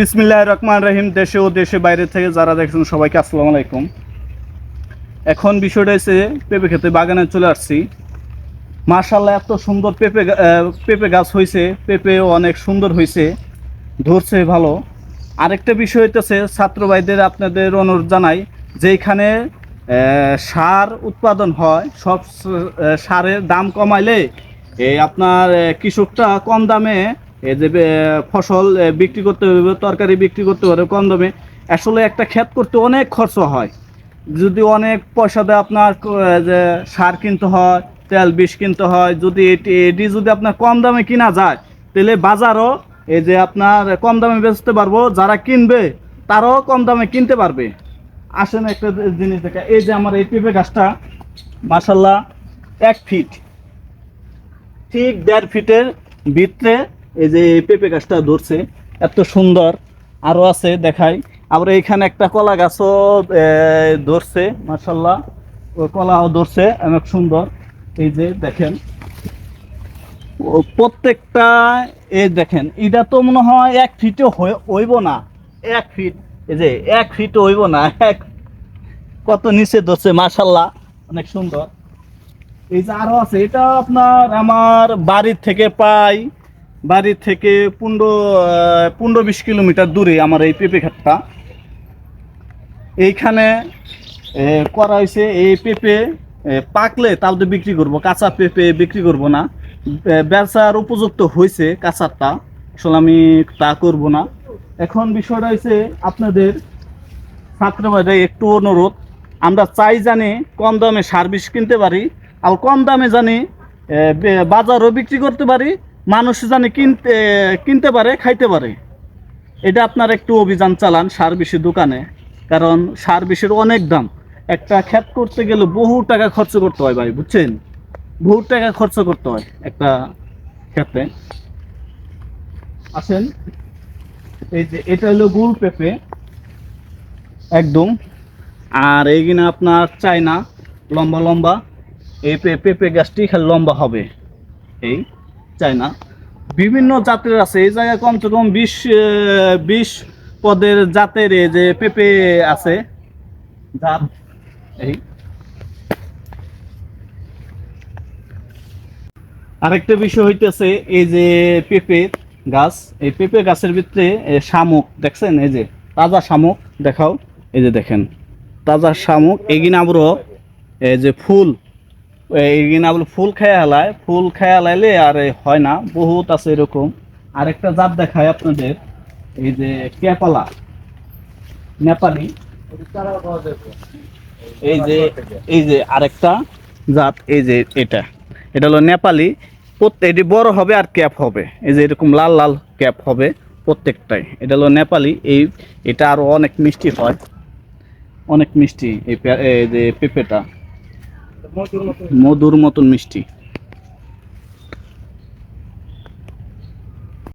বিসমিল্লাহ রহমান রহিম, দেশে ও দেশে বাইরে থেকে যারা দেখছেন সবাইকে আসসালামু আলাইকুম। এখন বিষয়টা হচ্ছে পেঁপে খেতে বাগানে চলে আসছি। মার্শাল্লাহ এত সুন্দর পেঁপে পেঁপে গাছ হয়েছে পেঁপেও অনেক সুন্দর হয়েছে ধরছে ভালো। আরেকটা বিষয় হইতেছে, ছাত্র ভাইদের আপনাদের অনুরোধ জানাই যে এখানে সার উৎপাদন হয়, সব সারের দাম কমাইলে, এই আপনার কৃষকটা কম দামে এই যে ফসল বিক্রি করতে হবে, তরকারি বিক্রি করতে পারে কম দামে। আসলে একটা ক্ষেত করতে অনেক খরচ হয়। যদি অনেক পয়সা দেয় আপনার যে, সার কিনতে হয়, তেল, বিষ কিনতে হয়, যদি এটি এটি যদি আপনার কম দামে কিনা যায়, তাহলে বাজারও এই যে আপনার কম দামে বেচতে পারব, যারা কিনবে, তারাও কম দামে কিনতে পারবে। আসেন একটা জিনিস দেখা, এই যে আমার এই পেঁপে গাছটা মাসাল্লাহ এক ফিট। ঠিক দেড় ফিটের ভিতরে এই যে পেঁপে গাছটা ধরছে, এত সুন্দর। আরও আছে দেখাই। আবার এখানে একটা কলা গাছও ধরছে মার্শাল্লাহ কলাও ধরছে, অনেক সুন্দর। এই যে দেখেন। প্রত্যেকটা এই দেখেন, এটা তো মনে হয় এক ফিটও হইব না। এক ফিট এই যে এক ফিট হইব না। এক, কত নিচে ধরছে মার্শাল্লাহ অনেক সুন্দর। এই যে আরও আছে, এটা আপনার আমার বাড়ির থেকে প্রায় বাড়ির থেকে পনেরো পনেরো বিশ কিলোমিটার দূরে আমার এই পেঁপে ক্ষেতটা এইখানে করা হয়েছে এই পেঁপে পাকলে তাও তো বিক্রি করব, কাঁচা পেঁপে বিক্রি করব না। বেচার উপযুক্ত হয়েছে কাঁচারটা, আসলে আমি তা করব না। এখন বিষয়টা হয়েছে আপনাদের ছাত্র ভাইদের একটু অনুরোধ, আমরা চাই জানি কম দামে সার্ভিস কিনতে পারি, আর কম দামে জানি বাজারও বিক্রি করতে পারি মানুষ জানে কিনতে কিনতে পারে, খাইতে পারে। এটা আপনার একটু অভিযান চালান সার সার্ভিসের দোকানে, কারণ সার সার্ভিসের অনেক দাম। একটা ক্ষেত করতে গেলে বহু টাকা খরচ করতে হয় ভাই, বুঝছেন? বহু টাকা খরচ করতে হয় একটা ক্ষেতে আসেন, এই যে এটা হলো গুল পেঁপে, একদম। আর এইখানে আপনার চায়না, লম্বা লম্বা, এই পেঁপে গাছটি খালি লম্বা হবে। এই। চায়না বিভিন্ন জাতের আছে। এই জায়গায় কমসে কম বিশ বিশ পদের জাতের এই যে পেঁপে আছে। জাত এই। আরেকটা বিষয় হইতেছে এই যে পেঁপে গাছ। এই পেঁপে গাছের ভিতরে শামুক, দেখছেন? এই যে তাজা শামুক দেখাও। এই যে দেখেন, তাজা শামুক। এগিন আবরো এই যে ফুল এগিন আবার ফুল খেয়ে হালায়, ফুল খেয়ে হালাইলে আর হয় না, বহুত আছে এরকম। আরেকটা জাত দেখায় আপনাদের, এই যে কেপালা, নেপালি। এই যে এই যে আরেকটা জাত, এই যে এটা। এটা হলো নেপালি এটি বড় হবে আর ক্যাপ হবে। এই যে এরকম লাল লাল ক্যাপ হবে প্রত্যেকটাই। এটা হলো নেপালি, এই এটা আরও অনেক মিষ্টি হয়। অনেক মিষ্টি এই যে পেঁপেটা। মধুর মতন মিষ্টি।